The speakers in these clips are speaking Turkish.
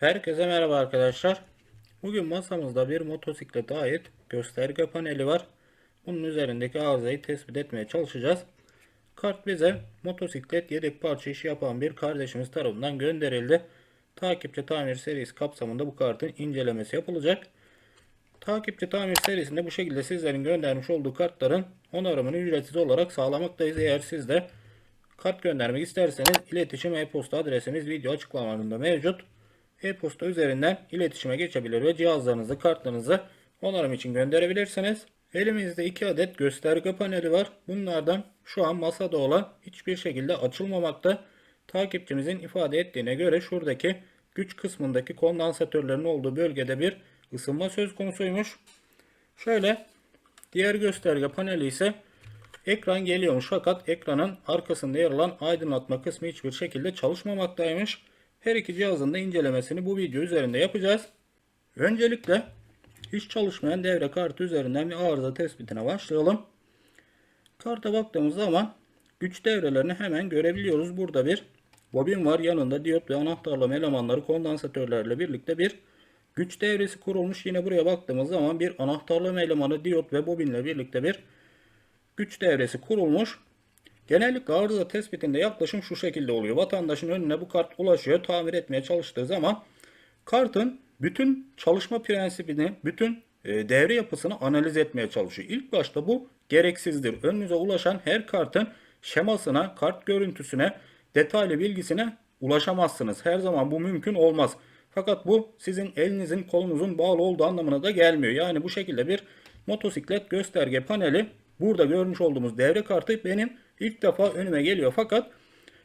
Herkese merhaba arkadaşlar. Bugün masamızda bir motosiklete ait gösterge paneli var. Bunun üzerindeki arızayı tespit etmeye çalışacağız. Kart bize motosiklet yedek parça işi yapan bir kardeşimiz tarafından gönderildi. Takipçi tamir serisi kapsamında bu kartın incelemesi yapılacak. Takipçi tamir serisinde bu şekilde sizlerin göndermiş olduğu kartların onarımını ücretsiz olarak sağlamaktayız. Eğer siz de kart göndermek isterseniz iletişim e-posta adresimiz video açıklamalarında mevcut. E-posta üzerinden iletişime geçebilir ve cihazlarınızı, kartlarınızı onarım için gönderebilirsiniz. Elimizde iki adet gösterge paneli var. Bunlardan şu an masada olan hiçbir şekilde açılmamakta. Takipçimizin ifade ettiğine göre şuradaki güç kısmındaki kondansatörlerin olduğu bölgede bir ısınma söz konusuymuş. Şöyle diğer gösterge paneli ise ekran geliyormuş fakat ekranın arkasında yer alan aydınlatma kısmı hiçbir şekilde çalışmamaktaymış. Her iki cihazın da incelemesini bu video üzerinde yapacağız. Öncelikle hiç çalışmayan devre kartı üzerinden bir arıza tespitine başlayalım. Karta baktığımız zaman güç devrelerini hemen görebiliyoruz. Burada bir bobin var. Yanında diyot ve anahtarlama elemanları kondansatörlerle birlikte bir güç devresi kurulmuş. Yine buraya baktığımız zaman bir anahtarlama elemanı diyot ve bobinle birlikte bir güç devresi kurulmuş. Genellikle arıza tespitinde yaklaşım şu şekilde oluyor. Vatandaşın önüne bu kart ulaşıyor. Tamir etmeye çalıştığı zaman kartın bütün çalışma prensibini, bütün e, devre yapısını analiz etmeye çalışıyor. İlk başta bu gereksizdir. Önünüze ulaşan her kartın şemasına, kart görüntüsüne, detaylı bilgisine ulaşamazsınız. Her zaman bu mümkün olmaz. Fakat bu sizin elinizin kolunuzun bağlı olduğu anlamına da gelmiyor. Yani bu şekilde bir motosiklet gösterge paneli burada görmüş olduğumuz devre kartı benim ilk defa önüme geliyor. Fakat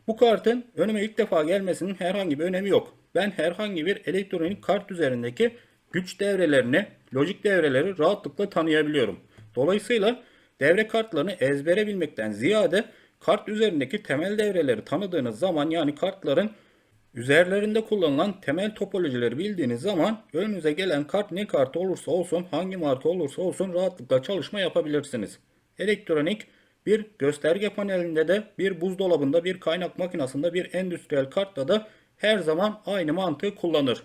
bu kartın önüme ilk defa gelmesinin herhangi bir önemi yok. Ben herhangi bir elektronik kart üzerindeki güç devrelerini, lojik devreleri rahatlıkla tanıyabiliyorum. Dolayısıyla devre kartlarını ezbere bilmekten ziyade kart üzerindeki temel devreleri tanıdığınız zaman yani kartların üzerlerinde kullanılan temel topolojileri bildiğiniz zaman önünüze gelen kart ne kartı olursa olsun, hangi marka olursa olsun rahatlıkla çalışma yapabilirsiniz. Elektronik bir gösterge panelinde de bir buzdolabında, bir kaynak makinesinde, bir endüstriyel kartta da her zaman aynı mantığı kullanır.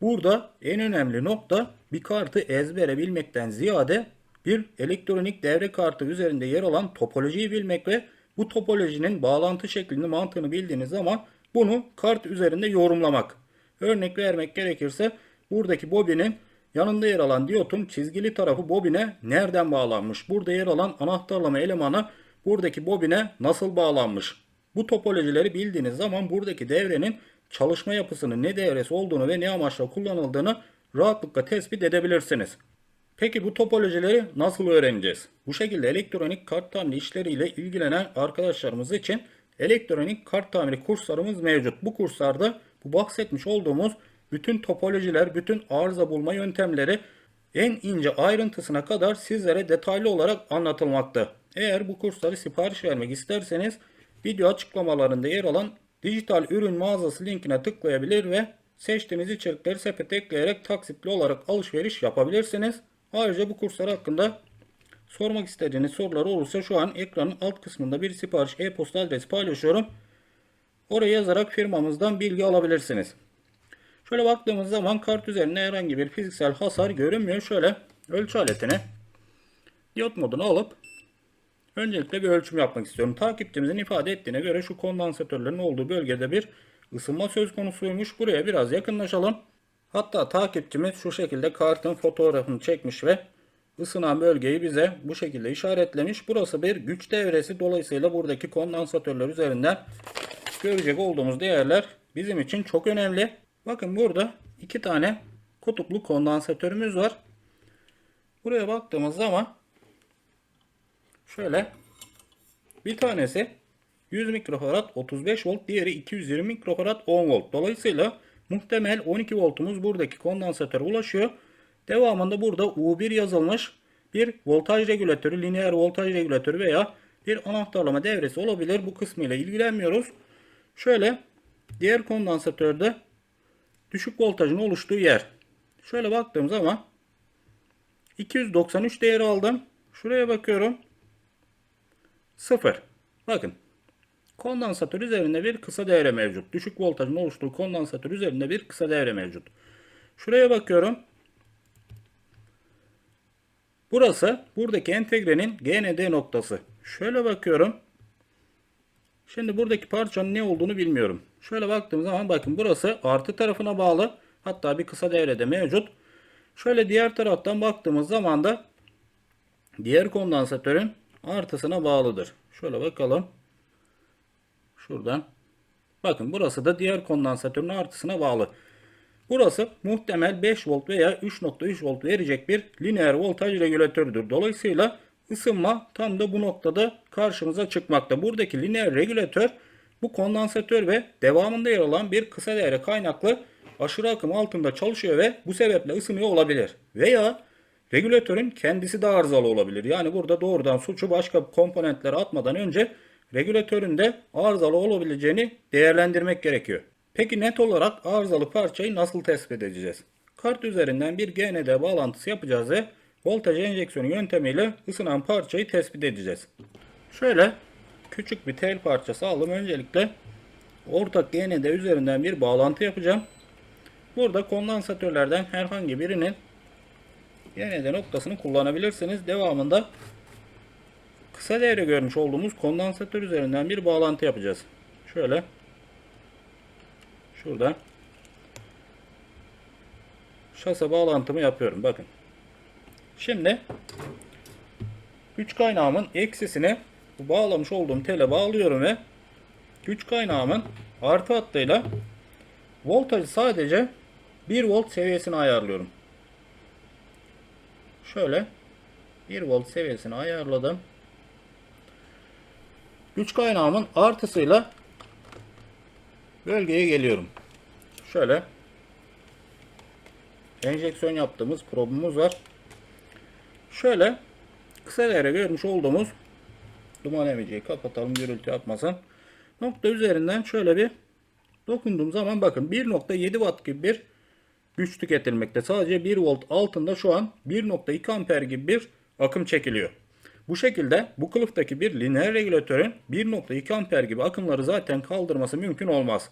Burada en önemli nokta bir kartı ezbere bilmekten ziyade bir elektronik devre kartı üzerinde yer alan topolojiyi bilmek ve bu topolojinin bağlantı şeklini mantığını bildiğiniz zaman bunu kart üzerinde yorumlamak. Örnek vermek gerekirse buradaki bobinin yanında yer alan diyotun çizgili tarafı bobine nereden bağlanmış? Burada yer alan anahtarlama elemanı buradaki bobine nasıl bağlanmış? Bu topolojileri bildiğiniz zaman buradaki devrenin çalışma yapısını ne devresi olduğunu ve ne amaçla kullanıldığını rahatlıkla tespit edebilirsiniz. Peki bu topolojileri nasıl öğreneceğiz? Bu şekilde elektronik kart tamiri işleriyle ilgilenen arkadaşlarımız için elektronik kart tamiri kurslarımız mevcut. Bu kurslarda bu bahsetmiş olduğumuz bütün topolojiler, bütün arıza bulma yöntemleri en ince ayrıntısına kadar sizlere detaylı olarak anlatılmakta. Eğer bu kursları sipariş vermek isterseniz video açıklamalarında yer alan dijital ürün mağazası linkine tıklayabilir ve seçtiğiniz içerikleri sepete ekleyerek taksitli olarak alışveriş yapabilirsiniz. Ayrıca bu kurslar hakkında sormak istediğiniz sorular olursa şu an ekranın alt kısmında bir sipariş e-posta adresi paylaşıyorum. Oraya yazarak firmamızdan bilgi alabilirsiniz. Şöyle baktığımız zaman kart üzerinde herhangi bir fiziksel hasar görünmüyor. Şöyle ölçü aletini diyot moduna alıp öncelikle bir ölçüm yapmak istiyorum. Takipçimizin ifade ettiğine göre şu kondansatörlerin olduğu bölgede bir ısınma söz konusuymuş. Buraya biraz yakınlaşalım. Hatta takipçimiz şu şekilde kartın fotoğrafını çekmiş ve ısınan bölgeyi bize bu şekilde işaretlemiş. Burası bir güç devresi. Dolayısıyla buradaki kondansatörler üzerinden görecek olduğumuz değerler bizim için çok önemli. Bakın burada iki tane kutuplu kondansatörümüz var. Buraya baktığımız zaman şöyle bir tanesi 100 mikrofarad 35 volt, diğeri 220 mikrofarad 10 volt. Dolayısıyla muhtemel 12 voltumuz buradaki kondansatöre ulaşıyor. Devamında burada U1 yazılmış bir voltaj regülatörü, lineer voltaj regülatörü veya bir anahtarlama devresi olabilir. Bu kısmıyla ilgilenmiyoruz. Şöyle diğer kondansatörde düşük voltajın oluştuğu yer. Şöyle baktığım zaman 293 değeri aldım. Şuraya bakıyorum. 0. Bakın. Kondansatör üzerinde bir kısa devre mevcut. Düşük voltajın oluştuğu kondansatör üzerinde bir kısa devre mevcut. Şuraya bakıyorum. Burası buradaki entegrenin GND noktası. Şöyle bakıyorum. Şimdi buradaki parçanın ne olduğunu bilmiyorum. Şöyle baktığım zaman bakın burası artı tarafına bağlı. Hatta bir kısa devrede mevcut. Şöyle diğer taraftan baktığımız zaman da diğer kondansatörün artısına bağlıdır. Şöyle bakalım. Şuradan. Bakın burası da diğer kondansatörün artısına bağlı. Burası muhtemel 5 volt veya 3.3 volt verecek bir lineer voltaj regülatörüdür. Dolayısıyla ısınma tam da bu noktada karşımıza çıkmakta. Buradaki lineer regülatör bu kondansatör ve devamında yer alan bir kısa devre kaynaklı aşırı akım altında çalışıyor ve bu sebeple ısınıyor olabilir. Veya regülatörün kendisi de arızalı olabilir. Yani burada doğrudan suçu başka komponentlere atmadan önce regülatörün de arızalı olabileceğini değerlendirmek gerekiyor. Peki net olarak arızalı parçayı nasıl tespit edeceğiz? Kart üzerinden bir GND bağlantısı yapacağız ve voltaj enjeksiyonu yöntemiyle ısınan parçayı tespit edeceğiz. Şöyle küçük bir tel parçası aldım. Öncelikle ortak GND üzerinden bir bağlantı yapacağım. Burada kondansatörlerden herhangi birinin GND noktasını kullanabilirsiniz. Devamında kısa devre görmüş olduğumuz kondansatör üzerinden bir bağlantı yapacağız. Şöyle şuradan şase bağlantımı yapıyorum. Bakın. Şimdi güç kaynağımın eksisini bağlamış olduğum tele bağlıyorum ve güç kaynağımın artı hattıyla voltajı sadece 1 volt seviyesine ayarlıyorum. Şöyle 1 volt seviyesine ayarladım. Güç kaynağımın artısıyla bölgeye geliyorum. Şöyle enjeksiyon yaptığımız probumuz var. Şöyle kısa devre görmüş olduğumuz duman emiciyi kapatalım gürültü yapmasın. Nokta üzerinden şöyle bir dokunduğum zaman bakın 1.7 watt gibi bir güç tüketilmekte. Sadece 1 volt altında şu an 1.2 amper gibi bir akım çekiliyor. Bu şekilde bu kılıftaki bir lineer regülatörün 1.2 amper gibi akımları zaten kaldırması mümkün olmaz.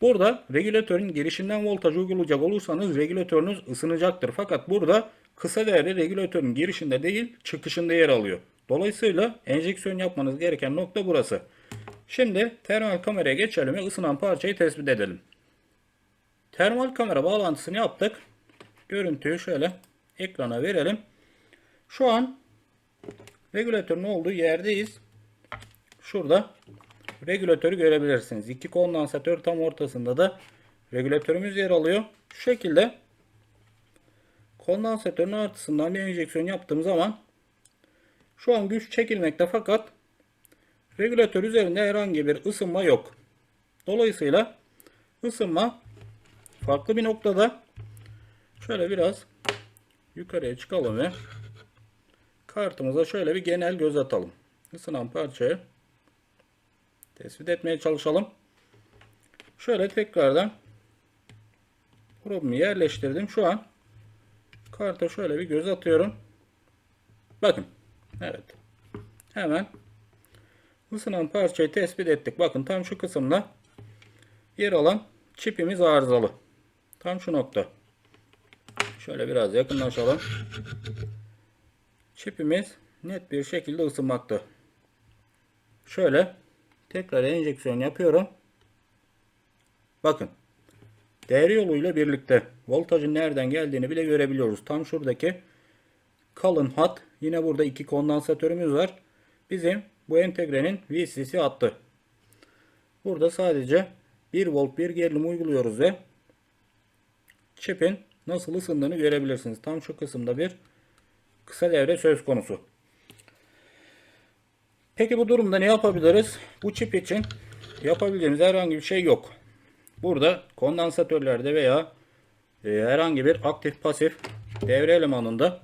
Burada regülatörün girişinden voltaj uygulayacak olursanız regülatörünüz ısınacaktır. Fakat burada kısa devre regülatörün girişinde değil çıkışında yer alıyor. Dolayısıyla enjeksiyon yapmanız gereken nokta burası. Şimdi termal kameraya geçelim ve ısınan parçayı tespit edelim. Termal kamera bağlantısını yaptık. Görüntüyü şöyle ekrana verelim. Şu an regülatörün olduğu yerdeyiz. Şurada regülatörü görebilirsiniz. İki kondansatör tam ortasında da regülatörümüz yer alıyor. Şu şekilde kondansatörün artısından bir enjeksiyon yaptığım zaman şu an güç çekilmekte fakat regülatör üzerinde herhangi bir ısınma yok. Dolayısıyla ısınma farklı bir noktada. Şöyle biraz yukarıya çıkalım ve kartımıza şöyle bir genel göz atalım. Isınan parçayı tespit etmeye çalışalım. Şöyle tekrardan probumu yerleştirdim. Şu an karta şöyle bir göz atıyorum. Bakın. Evet. Hemen ısınan parçayı tespit ettik. Bakın tam şu kısımda yer alan çipimiz arızalı. Tam şu nokta. Şöyle biraz yakınlaşalım. Çipimiz net bir şekilde ısınmakta. Şöyle tekrar enjeksiyon yapıyorum. Bakın. Devre yoluyla birlikte voltajın nereden geldiğini bile görebiliyoruz. Tam şuradaki kalın hat. Yine burada iki kondansatörümüz var. Bizim bu entegrenin VCC attı. Burada sadece 1 volt bir gerilim uyguluyoruz ve çipin nasıl ısındığını görebilirsiniz. Tam şu kısımda bir kısa devre söz konusu. Peki bu durumda ne yapabiliriz? Bu çip için yapabileceğimiz herhangi bir şey yok. Burada kondansatörlerde veya e, herhangi bir aktif pasif devre elemanında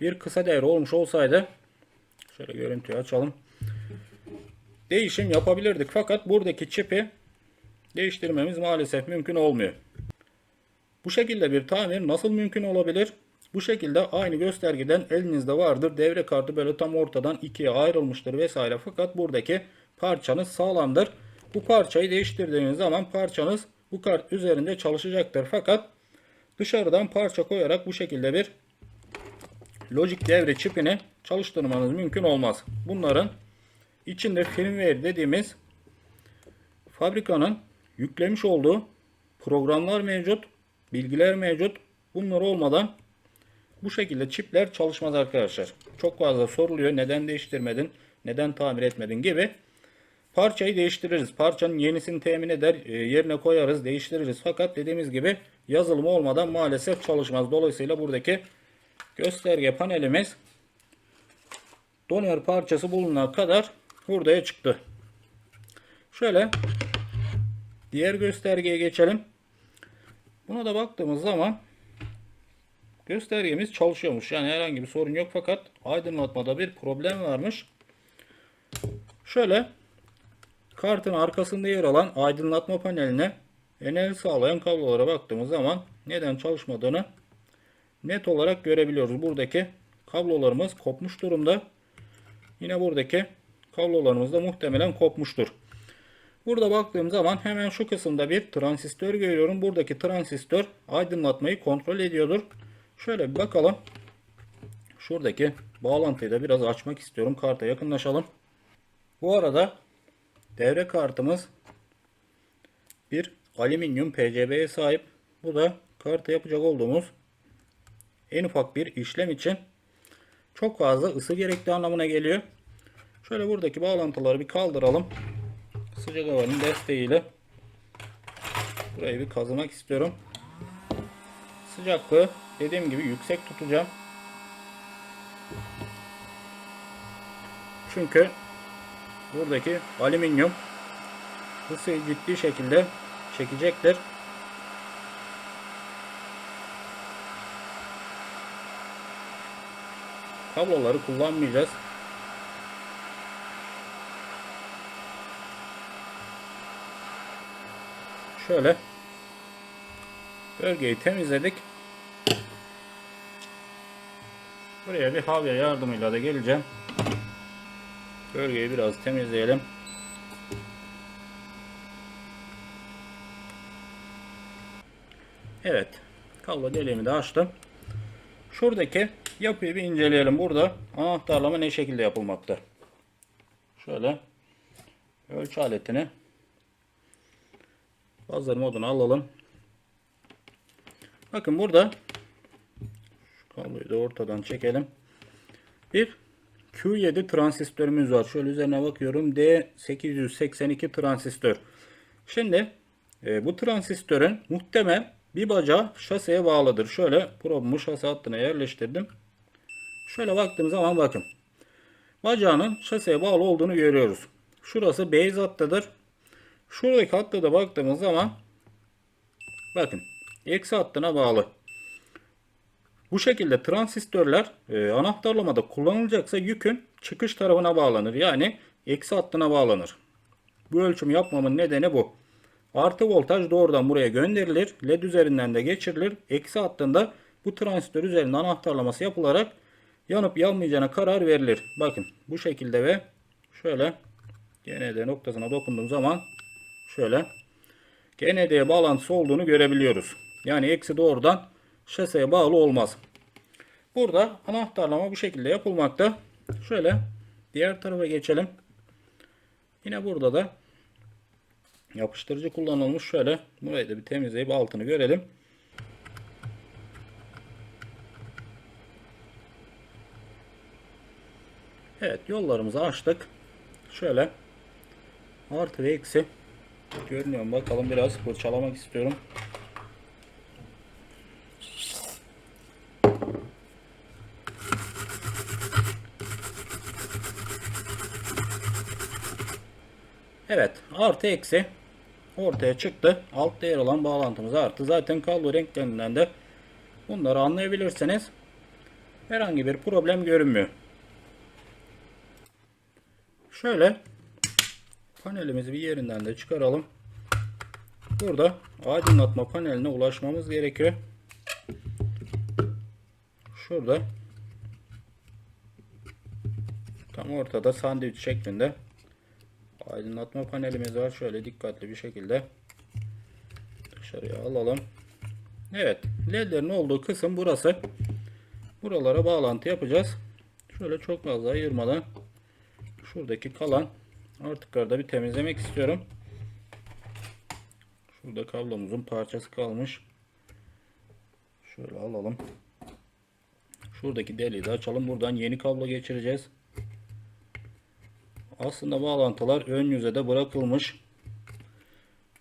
bir kısa devre olmuş olsaydı şöyle görüntüyü açalım. Değişim yapabilirdik fakat buradaki çipi değiştirmemiz maalesef mümkün olmuyor. Bu şekilde bir tamir nasıl mümkün olabilir? Bu şekilde aynı göstergeden elinizde vardır. Devre kartı böyle tam ortadan ikiye ayrılmıştır vesaire. Fakat buradaki parçanız sağlamdır. Bu parçayı değiştirdiğiniz zaman parçanız bu kart üzerinde çalışacaktır. Fakat dışarıdan parça koyarak bu şekilde bir lojik devre çipini çalıştırmanız mümkün olmaz. Bunların içinde firmware dediğimiz fabrikanın yüklemiş olduğu programlar mevcut, bilgiler mevcut. Bunlar olmadan bu şekilde çipler çalışmaz arkadaşlar. Çok fazla soruluyor. Neden değiştirmedin? Neden tamir etmedin gibi. Parçayı değiştiririz. Parçanın yenisini temin eder. e, Yerine koyarız. Değiştiririz. Fakat dediğimiz gibi yazılımı olmadan maalesef çalışmaz. Dolayısıyla buradaki gösterge panelimiz doner parçası bulunana kadar hurdaya çıktı. Şöyle diğer göstergeye geçelim. Buna da baktığımız zaman göstergemiz çalışıyormuş. Yani herhangi bir sorun yok fakat aydınlatmada bir problem varmış. Şöyle kartın arkasında yer alan aydınlatma paneline enerji sağlayan kablolara baktığımız zaman neden çalışmadığını net olarak görebiliyoruz. Buradaki kablolarımız kopmuş durumda. Yine buradaki kablolarımız da muhtemelen kopmuştur. Burada baktığım zaman hemen şu kısımda bir transistör görüyorum. Buradaki transistör aydınlatmayı kontrol ediyordur. Şöyle bir bakalım. Şuradaki bağlantıyı da biraz açmak istiyorum. Karta yakınlaşalım. Bu arada devre kartımız bir alüminyum PCB'ye sahip. Bu da karta yapacak olduğumuz en ufak bir işlem için çok fazla ısı gerektiği anlamına geliyor. Şöyle buradaki bağlantıları bir kaldıralım. Sıcak havanın desteğiyle burayı bir kazımak istiyorum. Sıcaklığı dediğim gibi yüksek tutacağım. Çünkü buradaki alüminyum ısıyı ciddi şekilde çekecektir. Kabloları kullanmayacağız. Şöyle bölgeyi temizledik. Buraya bir havya yardımıyla da geleceğim. Bölgeyi biraz temizleyelim. Evet. Kablo deliğimi de açtım. Şuradaki yapıyı bir inceleyelim. Burada anahtarlama ne şekilde yapılmakta. Şöyle ölçü aletini Hazır moduna alalım. Bakın burada şu kabloyu da ortadan çekelim. Bir Q7 transistörümüz var. Şöyle üzerine bakıyorum. D882 transistör. Şimdi e, bu transistörün muhtemel bir bacağı şaseye bağlıdır. Şöyle probumu şase hattına yerleştirdim. Şöyle baktığım zaman bakın. Bacağının şaseye bağlı olduğunu görüyoruz. Şurası base hattıdır. Şuradaki hatta da baktığımız zaman bakın eksi hattına bağlı. Bu şekilde transistörler e, anahtarlamada kullanılacaksa yükün çıkış tarafına bağlanır. Yani eksi hattına bağlanır. Bu ölçüm yapmamın nedeni bu. Artı voltaj doğrudan buraya gönderilir. LED üzerinden de geçirilir. Eksi hattında bu transistör üzerinde anahtarlaması yapılarak yanıp yanmayacağına karar verilir. Bakın bu şekilde ve şöyle GND noktasına dokunduğum zaman şöyle GND'ye bağlantısı olduğunu görebiliyoruz. Yani eksi doğrudan şaseye bağlı olmaz. Burada anahtarlama bu şekilde yapılmakta. Şöyle diğer tarafa geçelim. Yine burada da yapıştırıcı kullanılmış. Şöyle burayı da bir temizleyip altını görelim. Evet yollarımızı açtık. Şöyle artı ve eksi görünüyor bakalım biraz fırçalamak istiyorum. Evet artı eksi ortaya çıktı. Altta yer alan bağlantımız artı. Zaten kablo renklerinden de bunları anlayabilirsiniz. Herhangi bir problem görünmüyor. Şöyle panelimizi bir yerinden de çıkaralım. Burada aydınlatma paneline ulaşmamız gerekiyor. Şurada tam ortada sandviç şeklinde aydınlatma panelimiz var. Şöyle dikkatli bir şekilde dışarıya alalım. Evet. ledlerin olduğu kısım burası. Buralara bağlantı yapacağız. Şöyle çok fazla ayırmadan şuradaki kalan artıkları bir temizlemek istiyorum. Şurada kablomuzun parçası kalmış. Şöyle alalım. Şuradaki deliği de açalım. Buradan yeni kablo geçireceğiz. Aslında bağlantılar ön yüzede bırakılmış.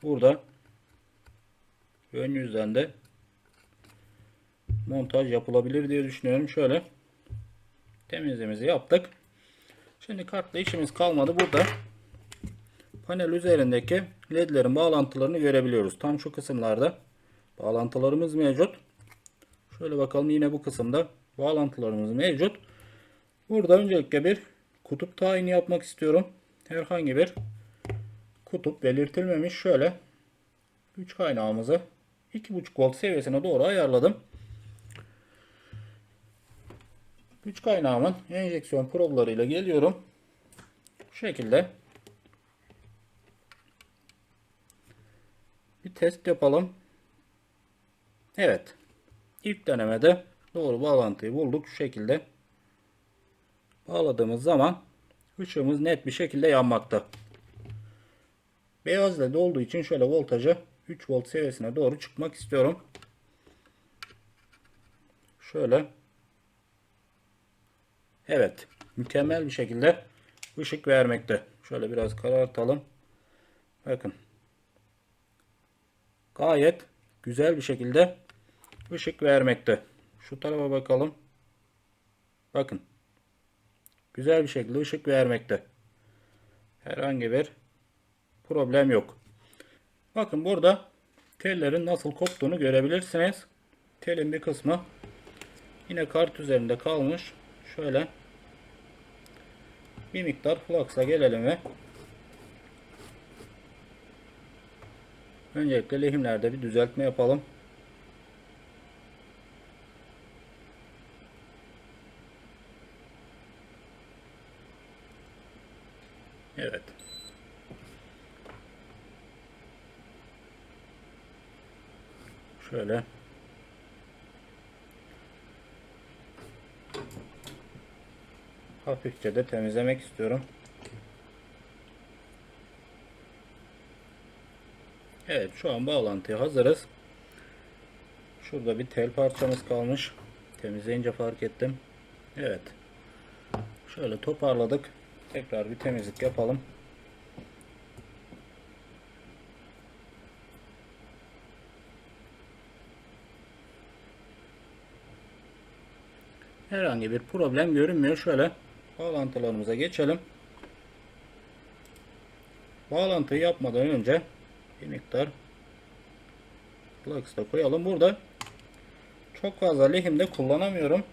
Burada ön yüzden de montaj yapılabilir diye düşünüyorum. Şöyle temizliğimizi yaptık. Şimdi kartla işimiz kalmadı. Burada panel üzerindeki ledlerin bağlantılarını görebiliyoruz. Tam şu kısımlarda bağlantılarımız mevcut. Şöyle bakalım yine bu kısımda bağlantılarımız mevcut. Burada öncelikle bir kutup tayini yapmak istiyorum. Herhangi bir kutup belirtilmemiş. Şöyle güç kaynağımızı 2.5 volt seviyesine doğru ayarladım. Güç kaynağımın enjeksiyon problarıyla geliyorum. Bu şekilde bir test yapalım. Evet. İlk denemede doğru bağlantıyı bulduk. Şu şekilde bağladığımız zaman ışığımız net bir şekilde yanmakta. Beyaz led olduğu için şöyle voltajı 3 volt seviyesine doğru çıkmak istiyorum. Şöyle. Evet. Mükemmel bir şekilde ışık vermekte. Şöyle biraz karartalım. Bakın. Gayet güzel bir şekilde ışık vermekte. Şu tarafa bakalım. Bakın. Güzel bir şekilde ışık vermekte. Herhangi bir problem yok. Bakın burada tellerin nasıl koptuğunu görebilirsiniz. Telin bir kısmı yine kart üzerinde kalmış. Şöyle bir miktar flux'a gelelim ve öncelikle lehimlerde bir düzeltme yapalım. Evet. Şöyle. Hafifçe de temizlemek istiyorum. Evet şu an bağlantıya hazırız. Şurada bir tel parçamız kalmış. Temizleyince fark ettim. Evet. Şöyle toparladık. Tekrar bir temizlik yapalım. Herhangi bir problem görünmüyor. Şöyle bağlantılarımıza geçelim. Bağlantıyı yapmadan önce bir miktar flux da koyalım. Burada çok fazla lehimde kullanamıyorum.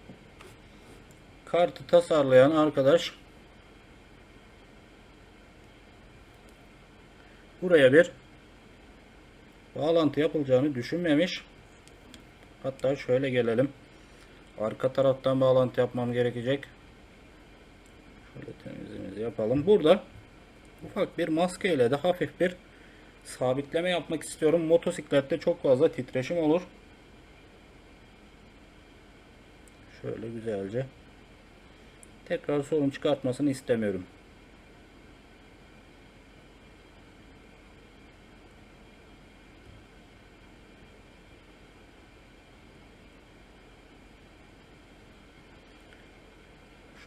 Kartı tasarlayan arkadaş buraya bir bağlantı yapılacağını düşünmemiş. Hatta şöyle gelelim. Arka taraftan bağlantı yapmam gerekecek. Şöyle temizliğimizi yapalım. Burada ufak bir maske ile de hafif bir sabitleme yapmak istiyorum. Motosiklette çok fazla titreşim olur. Şöyle güzelce. Tekrar sorun çıkartmasını istemiyorum.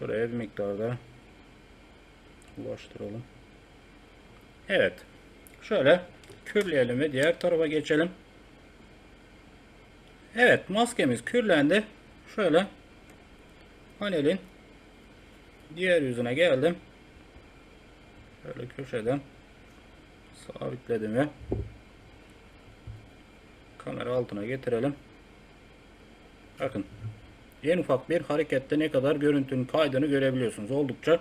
Şuraya bir miktarda ulaştıralım. Evet. Şöyle kürleyelim ve diğer tarafa geçelim. Evet maskemiz kürlendi. Şöyle panelin diğer yüzüne geldim. Şöyle köşeden sabitledim ve kamera altına getirelim. Bakın en ufak bir harekette ne kadar görüntünün kaydını görebiliyorsunuz. Oldukça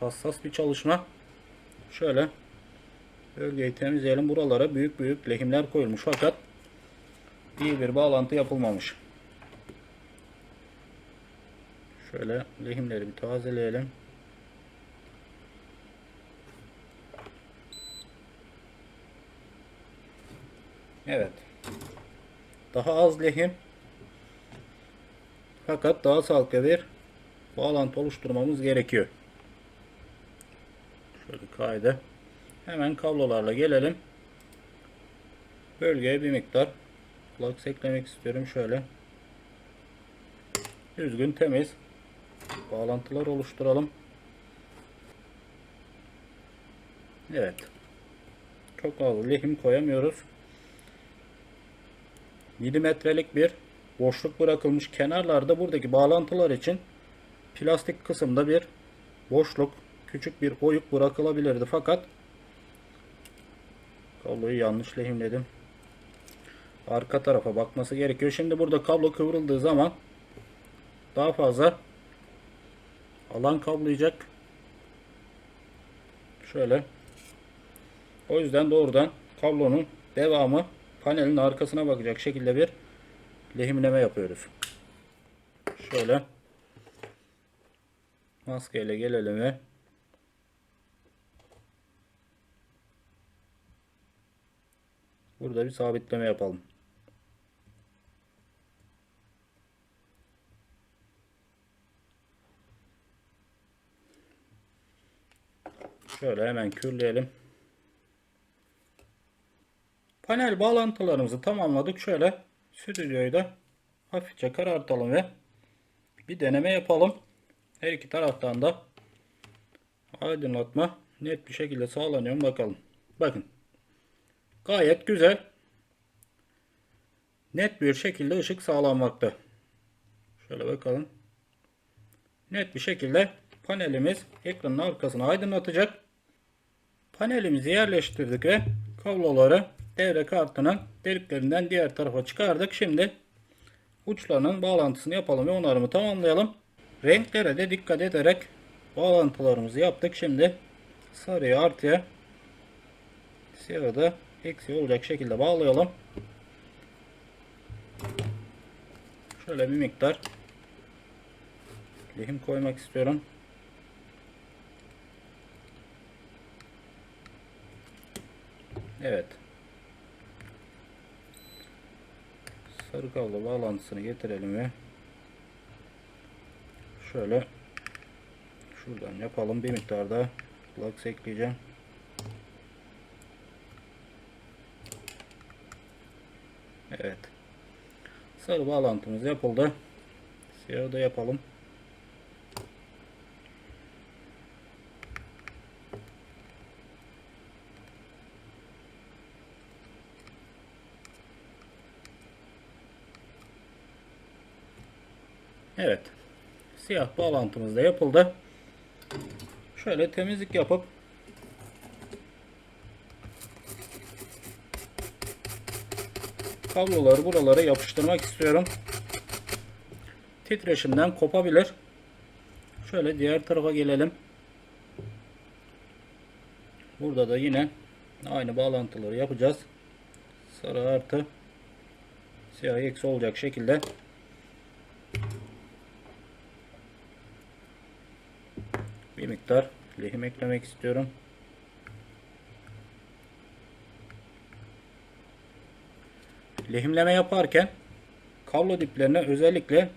hassas bir çalışma. Şöyle bölgeyi temizleyelim. Buralara büyük büyük lehimler koyulmuş fakat iyi bir bağlantı yapılmamış. Şöyle lehimleri bir tazeleyelim. Evet. Daha az lehim fakat daha sağlıklı bir bağlantı oluşturmamız gerekiyor. Şöyle kaydı. Hemen kablolarla gelelim. Bölgeye bir miktar flux eklemek istiyorum. Şöyle. Düzgün temiz bağlantılar oluşturalım. Evet. Çok fazla lehim koyamıyoruz. Milimetrelik bir boşluk bırakılmış. Kenarlarda buradaki bağlantılar için plastik kısımda bir boşluk, küçük bir oyuk bırakılabilirdi. Fakat kabloyu yanlış lehimledim. Arka tarafa bakması gerekiyor. Şimdi burada kablo kıvrıldığı zaman daha fazla alan kablayacak. Şöyle. O yüzden doğrudan kablonun devamı panelin arkasına bakacak şekilde bir lehimleme yapıyoruz. Şöyle maskeyle gelelim ve burada bir sabitleme yapalım. Şöyle hemen kürleyelim. Panel bağlantılarımızı tamamladık. Şöyle stüdyoyu da hafifçe karartalım ve bir deneme yapalım. Her iki taraftan da aydınlatma net bir şekilde sağlanıyor mu bakalım. Bakın. Gayet güzel. Net bir şekilde ışık sağlanmakta. Şöyle bakalım. Net bir şekilde panelimiz ekranın arkasını aydınlatacak. Panelimizi yerleştirdik ve kabloları devre kartının deliklerinden diğer tarafa çıkardık. Şimdi uçlarının bağlantısını yapalım ve onarımı tamamlayalım. Renklere de dikkat ederek bağlantılarımızı yaptık. Şimdi sarıya artıya siyahı da eksi olacak şekilde bağlayalım. Şöyle bir miktar lehim koymak istiyorum. Evet. Sarı kablo bağlantısını getirelim ve şöyle şuradan yapalım. Bir miktar da flux ekleyeceğim. Evet. Sarı bağlantımız yapıldı. Siyahı da yapalım. Evet. Siyah bağlantımız da yapıldı. Şöyle temizlik yapıp kabloları buralara yapıştırmak istiyorum. Titreşimden kopabilir. Şöyle diğer tarafa gelelim. Burada da yine aynı bağlantıları yapacağız. Sarı artı siyah eksi olacak şekilde bir miktar lehim eklemek istiyorum. Lehimleme yaparken kablo diplerine özellikle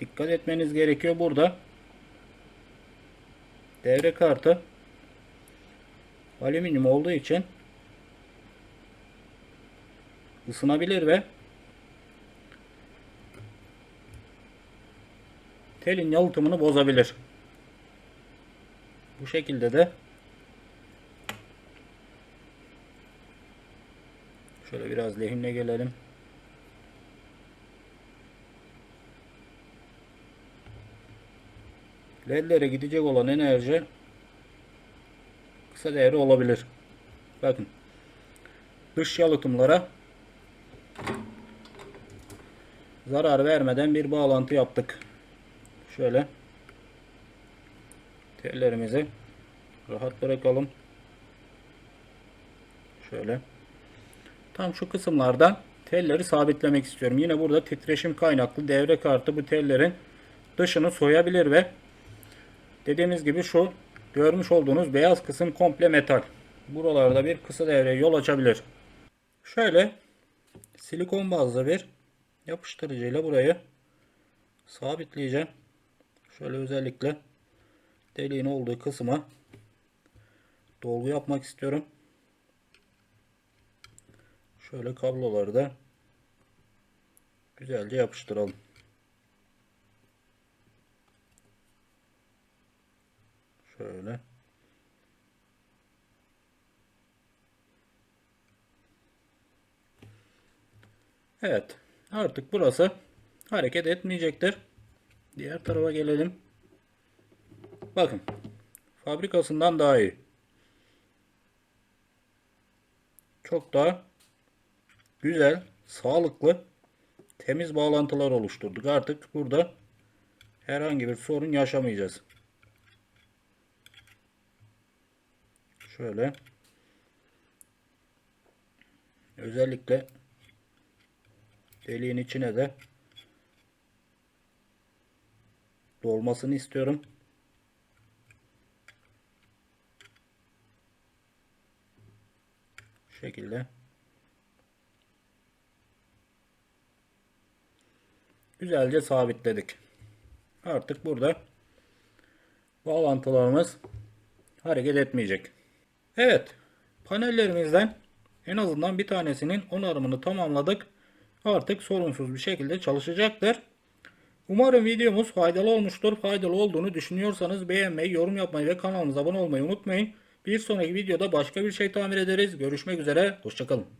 dikkat etmeniz gerekiyor. Burada devre kartı alüminyum olduğu için ısınabilir ve telin yalıtımını bozabilir. Bu şekilde de şöyle biraz lehimle gelelim. LED'lere gidecek olan enerji kısa değeri olabilir. Bakın. Dış yalıtımlara zarar vermeden bir bağlantı yaptık. Şöyle tellerimizi rahat bırakalım. Şöyle. Tam şu kısımlardan telleri sabitlemek istiyorum. Yine burada titreşim kaynaklı devre kartı bu tellerin dışını soyabilir ve dediğimiz gibi şu görmüş olduğunuz beyaz kısım komple metal. Buralarda bir kısa devre yol açabilir. Şöyle silikon bazlı bir yapıştırıcıyla burayı sabitleyeceğim. Şöyle özellikle deliğin olduğu kısma dolgu yapmak istiyorum. Şöyle kabloları da güzelce yapıştıralım. Şöyle. Evet. Artık burası hareket etmeyecektir. Diğer tarafa gelelim. Bakın. Fabrikasından daha iyi. Çok daha güzel, sağlıklı, temiz bağlantılar oluşturduk. Artık burada herhangi bir sorun yaşamayacağız. Şöyle özellikle deliğin içine de dolmasını istiyorum. Şekilde. Güzelce sabitledik. Artık burada bağlantılarımız hareket etmeyecek. Evet. Panellerimizden en azından bir tanesinin onarımını tamamladık. Artık sorunsuz bir şekilde çalışacaktır. Umarım videomuz faydalı olmuştur. Faydalı olduğunu düşünüyorsanız beğenmeyi, yorum yapmayı ve kanalımıza abone olmayı unutmayın. Bir sonraki videoda başka bir şey tamir ederiz. Görüşmek üzere. Hoşçakalın.